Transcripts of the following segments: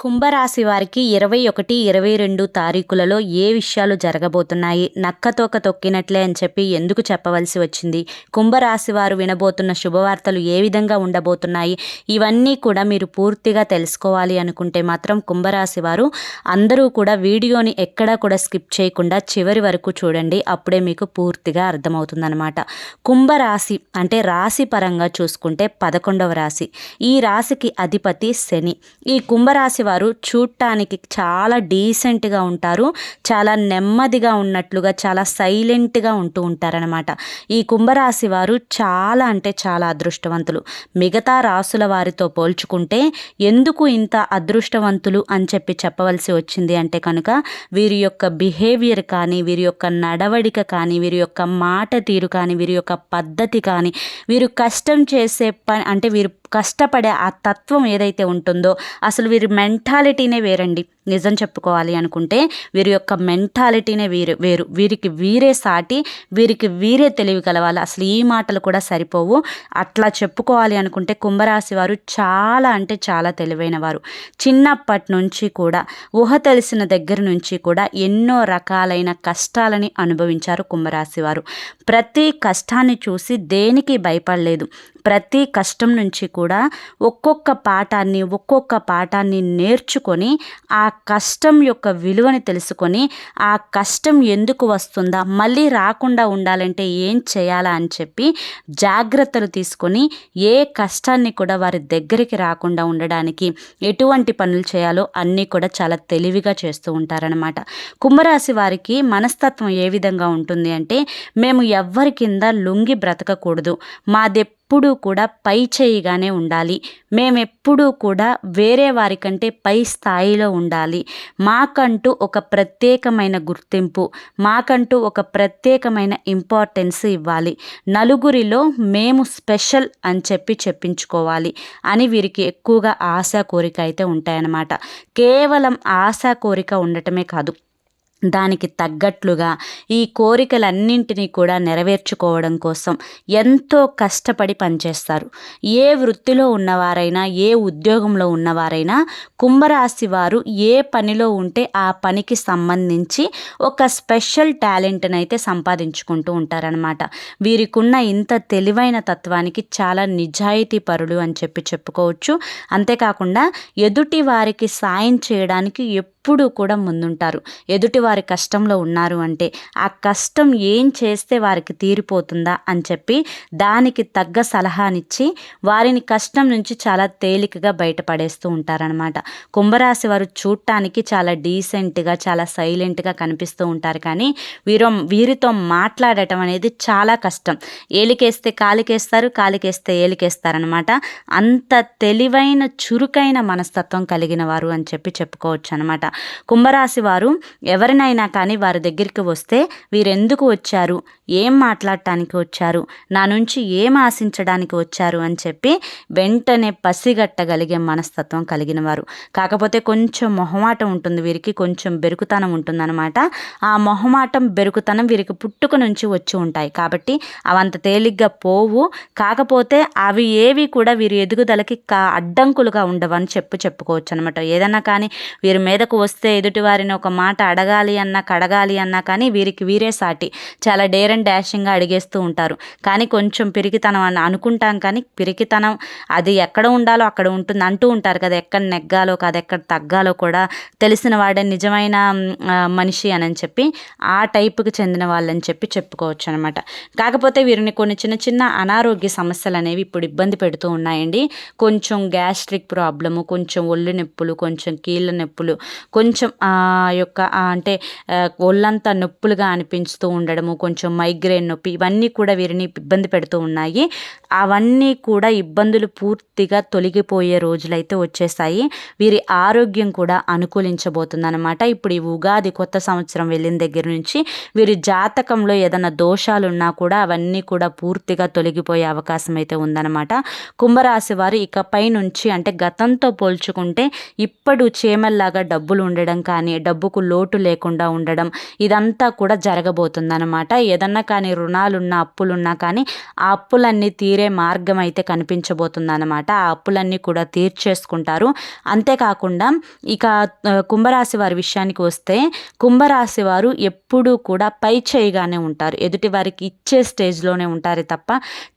కుంభరాశి వారికి ఇరవై ఒకటి ఇరవై రెండు తారీఖులలో ఏ విషయాలు జరగబోతున్నాయి? నక్కతోక తొక్కినట్లే అని చెప్పి ఎందుకు చెప్పవలసి వచ్చింది? కుంభరాశి వారు వినబోతున్న శుభవార్తలు ఏ విధంగా ఉండబోతున్నాయి? ఇవన్నీ కూడా మీరు పూర్తిగా తెలుసుకోవాలి అనుకుంటే మాత్రం కుంభరాశి వారు అందరూ కూడా వీడియోని ఎక్కడా కూడా స్కిప్ చేయకుండా చివరి వరకు చూడండి. అప్పుడే మీకు పూర్తిగా అర్థమవుతుందన్నమాట. కుంభరాశి అంటే రాశి పరంగా చూసుకుంటే పదకొండవ రాశి. ఈ రాశికి అధిపతి శని. ఈ కుంభరాశి వారు చూడటానికి చాలా డీసెంట్గా ఉంటారు చాలా నెమ్మదిగా ఉన్నట్లుగా చాలా సైలెంట్గా ఉంటూ ఉంటారనమాట ఈ కుంభరాశి వారు చాలా అంటే చాలా అదృష్టవంతులు. మిగతా రాసుల వారితో పోల్చుకుంటే ఎందుకు ఇంత అదృష్టవంతులు అని చెప్పి చెప్పవలసి వచ్చింది అంటే కనుక వీరి యొక్క బిహేవియర్ కానీ వీరి యొక్క నడవడిక కానీ వీరి యొక్క మాట తీరు కానీ వీరి యొక్క పద్ధతి కానీ వీరు కష్టం చేసే పని అంటే వీరు కష్టపడే ఆ తత్వం ఏదైతే ఉంటుందో అసలు వీరి మెంటాలిటీనే వేరండి. నిజం చెప్పుకోవాలి అనుకుంటే వీరి యొక్క మెంటాలిటీనే వీరు వేరు వీరికి వీరే సాటి వీరికి వీరే తెలివి కలవాలి అసలు ఈ మాటలు కూడా సరిపోవు. అట్లా చెప్పుకోవాలి అనుకుంటే కుంభరాశి వారు చాలా అంటే చాలా తెలివైన వారు. చిన్నప్పటి నుంచి కూడా ఊహ తెలిసిన దగ్గర నుంచి కూడా ఎన్నో రకాలైన కష్టాలని అనుభవించారు కుంభరాశి వారు. ప్రతి కష్టాన్ని చూసి దేనికి భయపడలేదు. ప్రతి కష్టం నుంచి కూడా ఒక్కొక్క పాఠాన్ని ఒక్కొక్క పాఠాన్ని నేర్చుకొని ఆ కష్టం యొక్క విలువని తెలుసుకొని ఆ కష్టం ఎందుకు వస్తుందా మళ్ళీ రాకుండా ఉండాలంటే ఏం చేయాలా అని చెప్పి జాగ్రత్తలు తీసుకొని ఏ కష్టాన్ని కూడా వారి దగ్గరికి రాకుండా ఉండడానికి ఎటువంటి పనులు చేయాలో అన్నీ కూడా చాలా తెలివిగా చేస్తూ ఉంటారనమాట కుంభరాశి వారికి మనస్తత్వం ఏ విధంగా ఉంటుంది అంటే మేము ఎవ్వరి కింద లొంగి బ్రతకకూడదు. మాది ఎప్పుడూ కూడా పై చేయిగానే ఉండాలి. మేమెప్పుడూ కూడా వేరే వారికంటే పై స్థాయిలో ఉండాలి. మాకంటూ ఒక ప్రత్యేకమైన గుర్తింపు మాకంటూ ఒక ప్రత్యేకమైన ఇంపార్టెన్స్ ఇవ్వాలి. నలుగురిలో మేము స్పెషల్ అని చెప్పి చెప్పించుకోవాలి అని వీరికి ఎక్కువగా ఆశ కోరిక అయితే ఉంటాయన్నమాట. కేవలం ఆశ కోరిక ఉండటమే కాదు దానికి తగ్గట్లుగా ఈ కోరికలన్నింటినీ కూడా నెరవేర్చుకోవడం కోసం ఎంతో కష్టపడి పనిచేస్తారు. ఏ వృత్తిలో ఉన్నవారైనా ఏ ఉద్యోగంలో ఉన్నవారైనా కుంభరాశి వారు ఏ పనిలో ఉంటే ఆ పనికి సంబంధించి ఒక స్పెషల్ టాలెంట్ని అయితే సంపాదించుకుంటూ ఉంటారనమాట వీరికున్న ఇంత తెలివైన తత్వానికి చాలా నిజాయితీ పరులు అని చెప్పి చెప్పుకోవచ్చు. అంతేకాకుండా ఎదుటి వారికి సాయం చేయడానికి ఎప్పుడు కూడా ముందుంటారు. ఎదుటి వారి కష్టంలో ఉన్నారు అంటే ఆ కష్టం ఏం చేస్తే వారికి తీరిపోతుందా అని చెప్పి దానికి తగ్గ సలహానిచ్చి వారిని కష్టం నుంచి చాలా తేలికగా బయటపడేస్తూ ఉంటారనమాట కుంభరాశి వారు చూడటానికి చాలా డీసెంట్గా చాలా సైలెంట్గా కనిపిస్తూ ఉంటారు. కానీ వీరు వీరితో మాట్లాడటం అనేది చాలా కష్టం. ఏలికేస్తే కాలికేస్తారు కాలికేస్తే ఏలికేస్తారనమాట అంత తెలివైన చురుకైన మనస్తత్వం కలిగిన వారు అని చెప్పి చెప్పుకోవచ్చు అనమాట కుంభరాశి వారు ఎవరినైనా కానీ వారి దగ్గరికి వస్తే వీరెందుకు వచ్చారు? ఏం మాట్లాడటానికి వచ్చారు? నా నుంచి ఏం ఆశించడానికి వచ్చారు? అని చెప్పి వెంటనే పసిగట్టగలిగే మనస్తత్వం కలిగిన వారు. కాకపోతే కొంచెం మొహమాటం ఉంటుంది వీరికి కొంచెం బెరుకుతనం ఉంటుందన్నమాట. ఆ మొహమాటం బెరుకుతనం వీరికి పుట్టుక నుంచి వచ్చి ఉంటాయి. కాబట్టి అవంత తేలిగ్గా పోవు. కాకపోతే అవి ఏవి కూడా వీరి ఎదుగుదలకి కా అడ్డంకులుగా ఉండవని చెప్పు చెప్పుకోవచ్చు అనమాట ఏదన్నా కానీ వీరి మీదకు వస్తే ఎదుటివారిని ఒక మాట అడగాలి అన్నా కడగాలి అన్నా కానీ వీరికి వీరే సాటి. చాలా డేర్ అండ్ డాషింగ్గా అడిగేస్తూ ఉంటారు. కానీ కొంచెం పిరికితనం అని అనుకుంటాం కానీ పిరికితనం అది ఎక్కడ ఉండాలో అక్కడ ఉంటుంది అంటూ ఉంటారు కదా. ఎక్కడ నెగ్గాలో కాదు ఎక్కడ తగ్గాలో కూడా తెలిసిన వాడే నిజమైన మనిషి అని చెప్పి ఆ టైప్కి చెందిన వాళ్ళని చెప్పి చెప్పుకోవచ్చు అనమాట కాకపోతే వీరిని కొన్ని చిన్న చిన్న అనారోగ్య సమస్యలు అనేవి ఇప్పుడు ఇబ్బంది పెడుతూ ఉన్నాయండి. కొంచెం గ్యాస్ట్రిక్ ప్రాబ్లము కొంచెం ఒళ్ళు నొప్పులు కొంచెం కీళ్ళ నొప్పులు కొంచెం ఆ యొక్క అంటే ఒళ్ళంతా నొప్పులుగా అనిపించుతూ ఉండడము కొంచెం మైగ్రేన్ నొప్పి ఇవన్నీ కూడా వీరిని ఇబ్బంది పెడుతూ ఉన్నాయి. అవన్నీ కూడా ఇబ్బందులు పూర్తిగా తొలగిపోయే రోజులైతే వచ్చేసాయి వీరి ఆరోగ్యం కూడా అనుకూలించబోతుందన్నమాట. ఇప్పుడు ఈ ఉగాది కొత్త సంవత్సరం వెళ్ళిన దగ్గర నుంచి వీరి జాతకంలో ఏదైనా దోషాలు ఉన్నా కూడా అవన్నీ కూడా పూర్తిగా తొలగిపోయే అవకాశం అయితే ఉందన్నమాట. కుంభరాశి వారు ఇకపై నుంచి అంటే గతంతో పోల్చుకుంటే ఇప్పుడు చేమల్లాగా డబ్బులు డబ్బులు ఉండడం కానీ డబ్బుకు లోటు లేకుండా ఉండడం ఇదంతా కూడా జరగబోతుందన్నమాట. ఏదన్నా కానీ రుణాలున్న అప్పులున్నా కానీ ఆ అప్పులన్నీ తీరే మార్గం అయితే కనిపించబోతుందన్నమాట. ఆ అప్పులన్నీ కూడా తీర్చేసుకుంటారు. అంతేకాకుండా ఇక కుంభరాశి వారి విషయానికి వస్తే కుంభరాశి వారు ఎప్పుడూ కూడా పై చేయిగానే ఉంటారు. ఎదుటి వారికి ఇచ్చే స్టేజ్లోనే ఉంటారు తప్ప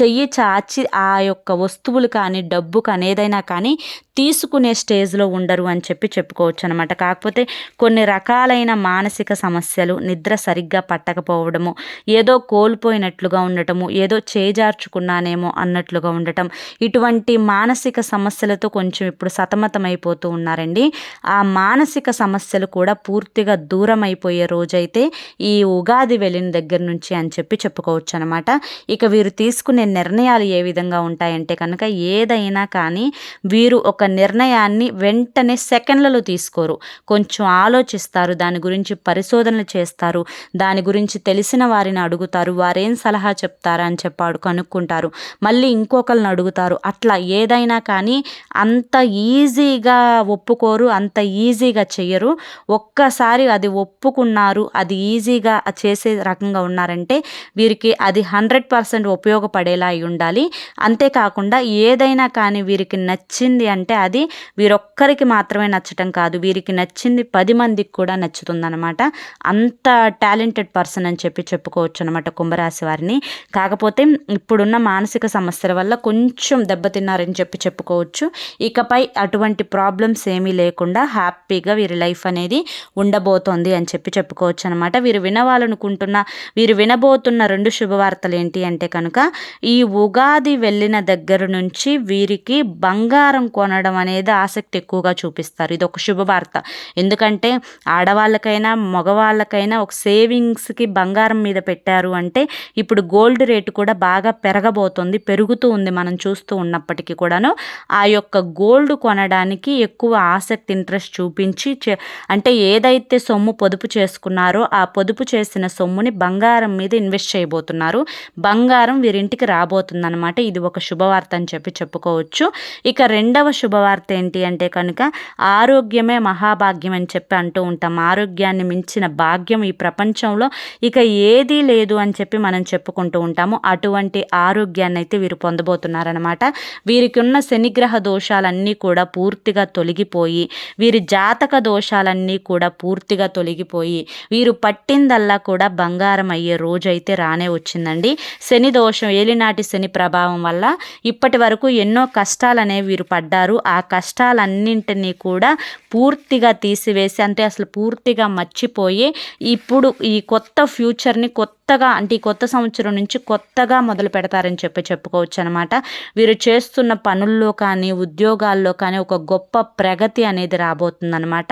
చెయ్యి చాచి ఆ యొక్క వస్తువులు కానీ డబ్బు కానీ ఏదైనా కానీ తీసుకునే స్టేజ్లో ఉండరు అని చెప్పి చెప్పుకోవచ్చు అనమాట కాకపోతే కొన్ని రకాలైన మానసిక సమస్యలు నిద్ర సరిగ్గా పట్టకపోవడము ఏదో కోల్పోయినట్లుగా ఉండటము ఏదో చేజార్చుకున్నానేమో అన్నట్లుగా ఉండటం ఇటువంటి మానసిక సమస్యలతో కొంచెం ఇప్పుడు సతమతమైపోతూ ఉన్నారండి. ఆ మానసిక సమస్యలు కూడా పూర్తిగా దూరం అయిపోయే రోజైతే ఈ ఉగాది వెళ్ళిన దగ్గర నుంచి అని చెప్పి చెప్పుకోవచ్చు అనమాట ఇక వీరు తీసుకునే నిర్ణయాలు ఏ విధంగా ఉంటాయంటే కనుక ఏదైనా కానీ వీరు ఒక నిర్ణయాన్ని వెంటనే సెకండ్లలో తీసుకోరు. కొంచెం ఆలోచిస్తారు దాని గురించి పరిశోధనలు చేస్తారు దాని గురించి తెలిసిన వారిని అడుగుతారు వారేం సలహా చెప్తారా అని చెప్పాడు కనుక్కుంటారు. మళ్ళీ ఇంకొకరిని అడుగుతారు అట్లా ఏదైనా కానీ అంత ఈజీగా ఒప్పుకోరు అంత ఈజీగా చెయ్యరు. ఒక్కసారి అది ఒప్పుకున్నారు అది ఈజీగా చేసే రకంగా ఉన్నారంటే వీరికి అది హండ్రెడ్ పర్సెంట్ ఉపయోగపడేలా అయి ఉండాలి. అంతేకాకుండా ఏదైనా కానీ వీరికి నచ్చింది అంటే అది వీరొక్కరికి మాత్రమే నచ్చటం కాదు వీరికి నచ్చింది పది మందికి కూడా నచ్చుతుందనమాట అంత టాలెంటెడ్ పర్సన్ అని చెప్పి చెప్పుకోవచ్చు అనమాట కుంభరాశి వారిని. కాకపోతే ఇప్పుడున్న మానసిక సమస్యల వల్ల కొంచెం దెబ్బతిన్నారని చెప్పి చెప్పుకోవచ్చు. ఇకపై అటువంటి ప్రాబ్లమ్స్ ఏమీ లేకుండా హ్యాపీగా వీరి లైఫ్ అనేది ఉండబోతోంది అని చెప్పి చెప్పుకోవచ్చు అనమాట వీరు వినవాలనుకుంటున్న వీరు వినబోతున్న రెండు శుభవార్తలు ఏంటి అంటే కనుక ఈ ఉగాది వెళ్ళిన దగ్గర నుంచి వీరికి బంగారం కొనడం అనేది ఆసక్తి ఎక్కువగా చూపిస్తారు. ఇది ఒక శుభవార్త. ఎందుకంటే ఆడవాళ్ళకైనా మగవాళ్ళకైనా ఒక సేవింగ్స్కి బంగారం మీద పెట్టారు అంటే ఇప్పుడు గోల్డ్ రేటు కూడా బాగా పెరగబోతుంది పెరుగుతూ ఉంది మనం చూస్తూ ఉన్నప్పటికీ కూడాను. ఆ యొక్క గోల్డ్ కొనడానికి ఎక్కువ ఆసక్తి ఇంట్రెస్ట్ చూపించి అంటే ఏదైతే సొమ్ము పొదుపు చేసుకున్నారో ఆ పొదుపు చేసిన సొమ్ముని బంగారం మీద ఇన్వెస్ట్ చేయబోతున్నారు. బంగారం వీరింటికి రాబోతుందన్నమాట. ఇది ఒక శుభవార్త అని చెప్పి చెప్పుకోవచ్చు. ఇక రెండవ శుభవార్త ఏంటి అంటే కనుక ఆరోగ్యమే మహా మహాభాగ్యం అని చెప్పి అంటూ ఉంటాం. ఆరోగ్యాన్ని మించిన భాగ్యం ఈ ప్రపంచంలో ఇక ఏదీ లేదు అని చెప్పి మనం చెప్పుకుంటూ ఉంటాము. అటువంటి ఆరోగ్యాన్ని అయితే వీరు పొందబోతున్నారనమాట వీరికి ఉన్న శనిగ్రహ దోషాలన్నీ కూడా పూర్తిగా తొలగిపోయి వీరి జాతక దోషాలన్నీ కూడా పూర్తిగా తొలగిపోయి వీరు పట్టిందల్లా కూడా బంగారం అయ్యే రోజు అయితే రానే వచ్చిందండి. శని దోషం ఏలినాటి శని ప్రభావం వల్ల ఇప్పటి వరకు ఎన్నో కష్టాలు వీరు పడ్డారు. ఆ కష్టాలన్నింటినీ కూడా పూర్తిగా తీసివేసి అంటే అసలు పూర్తిగా మర్చిపోయి ఇప్పుడు ఈ కొత్త ఫ్యూచర్ని కొత్త కొత్తగా అంటే ఈ కొత్త సంవత్సరం నుంచి కొత్తగా మొదలు పెడతారని చెప్పి చెప్పుకోవచ్చు అనమాట వీరు చేస్తున్న పనుల్లో కానీ ఉద్యోగాల్లో కానీ ఒక గొప్ప ప్రగతి అనేది రాబోతుందనమాట.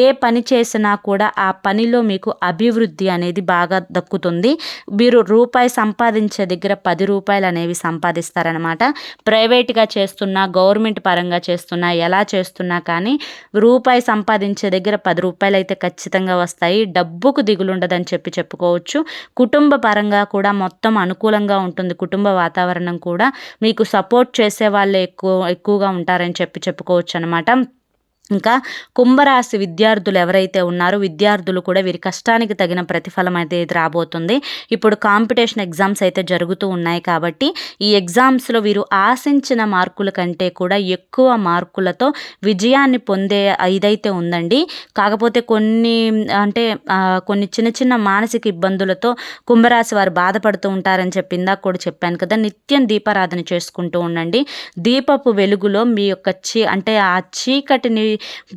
ఏ పని చేసినా కూడా ఆ పనిలో మీకు అభివృద్ధి అనేది బాగా దక్కుతుంది. మీరు రూపాయి సంపాదించే దగ్గర పది రూపాయలు అనేవి సంపాదిస్తారనమాట. ప్రైవేట్గా చేస్తున్నా గవర్నమెంట్ పరంగా చేస్తున్నా ఎలా చేస్తున్నా కానీ రూపాయి సంపాదించే దగ్గర పది రూపాయలు అయితే ఖచ్చితంగా వస్తాయి. డబ్బుకు దిగులుండదని చెప్పి చెప్పుకోవచ్చు. కుటుంబ పరంగా కూడా మొత్తం అనుకూలంగా ఉంటుంది. కుటుంబ వాతావరణం కూడా మీకు సపోర్ట్ చేసే వాళ్ళే ఎక్కువ ఎక్కువగా ఉంటారని చెప్పి చెప్పుకోవచ్చు అనమాట ఇంకా కుంభరాశి విద్యార్థులు ఎవరైతే ఉన్నారో విద్యార్థులు కూడా వీరి కష్టానికి తగిన ప్రతిఫలం అనేది రాబోతుంది. ఇప్పుడు కాంపిటీషన్ ఎగ్జామ్స్ అయితే జరుగుతూ ఉన్నాయి కాబట్టి ఈ ఎగ్జామ్స్లో వీరు ఆశించిన మార్కుల కంటే కూడా ఎక్కువ మార్కులతో విజయాన్ని పొందే ఇదైతే ఉందండి. కాకపోతే కొన్ని అంటే కొన్ని చిన్న చిన్న మానసిక ఇబ్బందులతో కుంభరాశి వారు బాధపడుతూ ఉంటారని చెప్పి ఇందాక కూడా చెప్పాను కదా నిత్యం దీపారాధన చేసుకుంటూ ఉండండి. దీపపు వెలుగులో మీ యొక్క చీ అంటే ఆ చీకటిని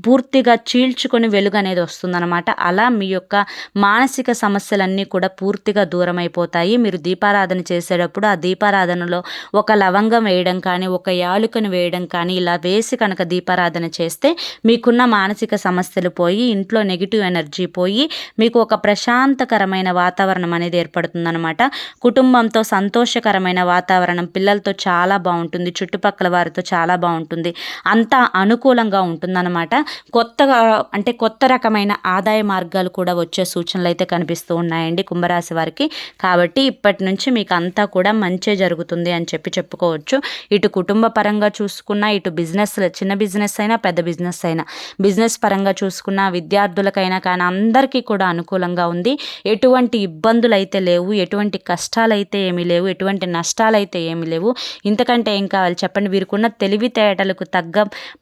పూర్తిగా చీల్చుకొని వెలుగు అనేది వస్తుందన్నమాట. అలా మీ యొక్క మానసిక సమస్యలన్నీ కూడా పూర్తిగా దూరం అయిపోతాయి మీరు దీపారాధన చేసేటప్పుడు ఆ దీపారాధనలో ఒక లవంగం వేయడం కానీ ఒక యాలుకను వేయడం కానీ ఇలా వేసి కనుక దీపారాధన చేస్తే మీకున్న మానసిక సమస్యలు పోయి ఇంట్లో నెగిటివ్ ఎనర్జీ పోయి మీకు ఒక ప్రశాంతకరమైన వాతావరణం అనేది ఏర్పడుతుందన్నమాట. కుటుంబంతో సంతోషకరమైన వాతావరణం పిల్లలతో చాలా బాగుంటుంది చుట్టుపక్కల వారితో చాలా బాగుంటుంది. అంతా అనుకూలంగా ఉంటుందన్నమాట. అనమాట. కొత్తగా అంటే కొత్త రకమైన ఆదాయ మార్గాలు కూడా వచ్చే సూచనలు అయితే కనిపిస్తూ ఉన్నాయండి కుంభరాశి వారికి. కాబట్టి ఇప్పటి నుంచి మీకు అంతా కూడా మంచే జరుగుతుంది అని చెప్పి చెప్పుకోవచ్చు. ఇటు కుటుంబ పరంగా చూసుకున్నా ఇటు బిజినెస్ చిన్న బిజినెస్ అయినా పెద్ద బిజినెస్ అయినా. బిజినెస్ పరంగా చూసుకున్న విద్యార్థులకైనా కానీ అందరికీ కూడా అనుకూలంగా ఉంది. ఎటువంటి ఇబ్బందులు అయితే లేవు ఎటువంటి కష్టాలు అయితే ఏమీ లేవు ఎటువంటి నష్టాలు అయితే ఏమీ లేవు. ఇంతకంటే ఏం కావాలి చెప్పండి వీరికున్న తెలివితేటలకు తగ్గ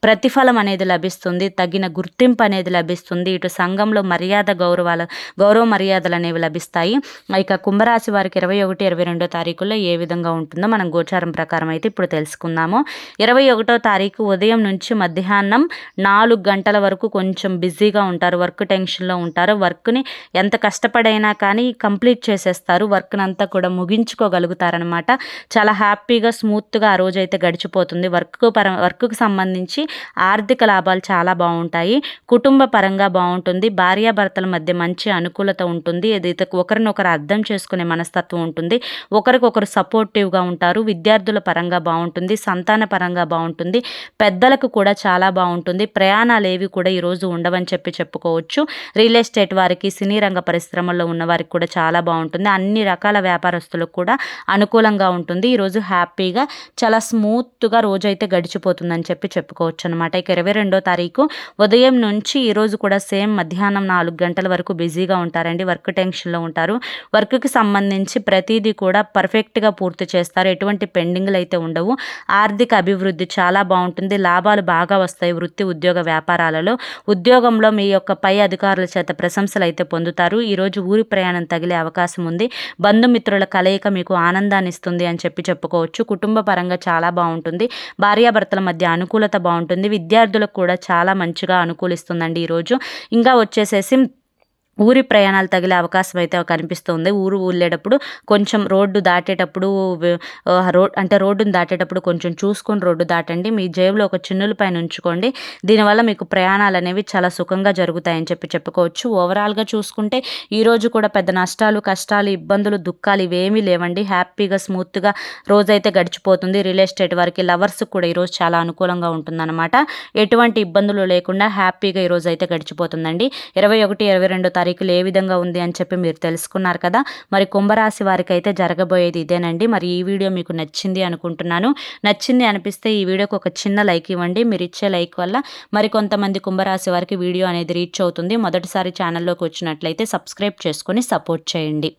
ప్రతిఫలం అనేది లభిస్తుంది. తగిన గుర్తింపు అనేది లభిస్తుంది. ఇటు సంఘంలో మర్యాద గౌరవాల గౌరవ మర్యాదలు అనేవి లభిస్తాయి. ఇక కుంభరాశి వారికి ఇరవై ఒకటి ఇరవై రెండో తారీఖుల్లో ఏ విధంగా ఉంటుందో మనం గోచారం ప్రకారం అయితే ఇప్పుడు తెలుసుకుందాము. ఇరవై ఒకటో తారీఖు ఉదయం నుంచి మధ్యాహ్నం నాలుగు గంటల వరకు కొంచెం బిజీగా ఉంటారు. వర్క్ టెన్షన్లో ఉంటారు. వర్క్ని ఎంత కష్టపడైనా కానీ కంప్లీట్ చేసేస్తారు. వర్క్ని అంతా కూడా ముగించుకోగలుగుతారనమాట చాలా హ్యాపీగా స్మూత్గా ఆ రోజు అయితే గడిచిపోతుంది. వర్క్ పర వర్క్కు సంబంధించి ఆర్థిక లాభాలు చాలా బాగుంటాయి. కుటుంబ పరంగా బాగుంటుంది. భార్యాభర్తల మధ్య మంచి అనుకూలత ఉంటుంది. ఏదైతే ఒకరినొకరు అర్థం చేసుకునే మనస్తత్వం ఉంటుంది. ఒకరికొకరు సపోర్టివ్గా ఉంటారు. విద్యార్థుల పరంగా బాగుంటుంది. సంతాన పరంగా బాగుంటుంది. పెద్దలకు కూడా చాలా బాగుంటుంది. ప్రయాణాలు ఏవి కూడా ఈరోజు ఉండవని చెప్పి చెప్పుకోవచ్చు. రియల్ ఎస్టేట్ వారికి సినీ రంగ పరిశ్రమల్లో ఉన్న వారికి కూడా చాలా బాగుంటుంది. అన్ని రకాల వ్యాపారస్తులకు కూడా అనుకూలంగా ఉంటుంది. ఈరోజు హ్యాపీగా చాలా స్మూత్గా రోజైతే గడిచిపోతుందని చెప్పి చెప్పుకోవచ్చు అనమాట ఇక ఇరవై రెండో తారీఖు. ఉదయం నుంచి ఈరోజు కూడా సేమ్ మధ్యాహ్నం నాలుగు గంటల వరకు బిజీగా ఉంటారండి. వర్క్ టెన్షన్లో ఉంటారు. వర్క్కి సంబంధించి ప్రతిదీ కూడా పర్ఫెక్ట్గా పూర్తి చేస్తారు. ఎటువంటి పెండింగ్లు అయితే ఉండవు. ఆర్థిక అభివృద్ధి చాలా బాగుంటుంది. లాభాలు బాగా వస్తాయి వృత్తి ఉద్యోగ వ్యాపారాలలో. ఉద్యోగంలో మీ యొక్క పై అధికారుల చేత ప్రశంసలు అయితే పొందుతారు. ఈరోజు ఊరి ప్రయాణం తగిలే అవకాశం ఉంది. బంధుమిత్రుల కలయిక మీకు ఆనందాన్ని ఇస్తుంది అని చెప్పి చెప్పుకోవచ్చు. కుటుంబ పరంగా చాలా బాగుంటుంది. భార్యాభర్తల మధ్య అనుకూలత బాగుంటుంది. విద్యార్థులకు కూడా చాలా మంచిగా అనుకూలిస్తుందండి ఈరోజు. ఇంకా వచ్చేసేసి ఊరి ప్రయాణాలు తగిలే అవకాశం అయితే కనిపిస్తుంది. ఊరు వెళ్ళేటప్పుడు కొంచెం రోడ్డు దాటేటప్పుడు రోడ్ అంటే రోడ్డును దాటేటప్పుడు కొంచెం చూసుకొని రోడ్డు దాటండి. మీ జేబులో ఒక చిన్నుల పైన ఉంచుకోండి. దీనివల్ల మీకు ప్రయాణాలు అనేవి చాలా సుఖంగా జరుగుతాయని చెప్పి చెప్పుకోవచ్చు. ఓవరాల్గా చూసుకుంటే ఈరోజు కూడా పెద్ద నష్టాలు కష్టాలు ఇబ్బందులు దుఃఖాలు ఇవేమీ లేవండి. హ్యాపీగా స్మూత్గా రోజైతే గడిచిపోతుంది. రియల్ ఎస్టేట్ వారికి లవర్స్ కూడా ఈరోజు చాలా అనుకూలంగా ఉంటుందన్నమాట. ఎటువంటి ఇబ్బందులు లేకుండా హ్యాపీగా ఈరోజు అయితే గడిచిపోతుందండి. ఇరవై ఒకటి ఇరవై రెండో తారీఖు తారీఖులు ఏ విధంగా ఉంది అని చెప్పి మీరు తెలుసుకున్నారు కదా. మరి కుంభరాశి వారికి అయితే జరగబోయేది ఇదేనండి. మరి ఈ వీడియో మీకు నచ్చింది అనుకుంటున్నాను. నచ్చింది అనిపిస్తే ఈ వీడియోకి ఒక చిన్న లైక్ ఇవ్వండి. మీరు ఇచ్చే లైక్ వల్ల మరి కొంతమంది కుంభరాశి వారికి వీడియో అనేది రీచ్ అవుతుంది. మొదటిసారి ఛానల్లోకి వచ్చినట్లయితే సబ్స్క్రైబ్ చేసుకొని సపోర్ట్ చేయండి.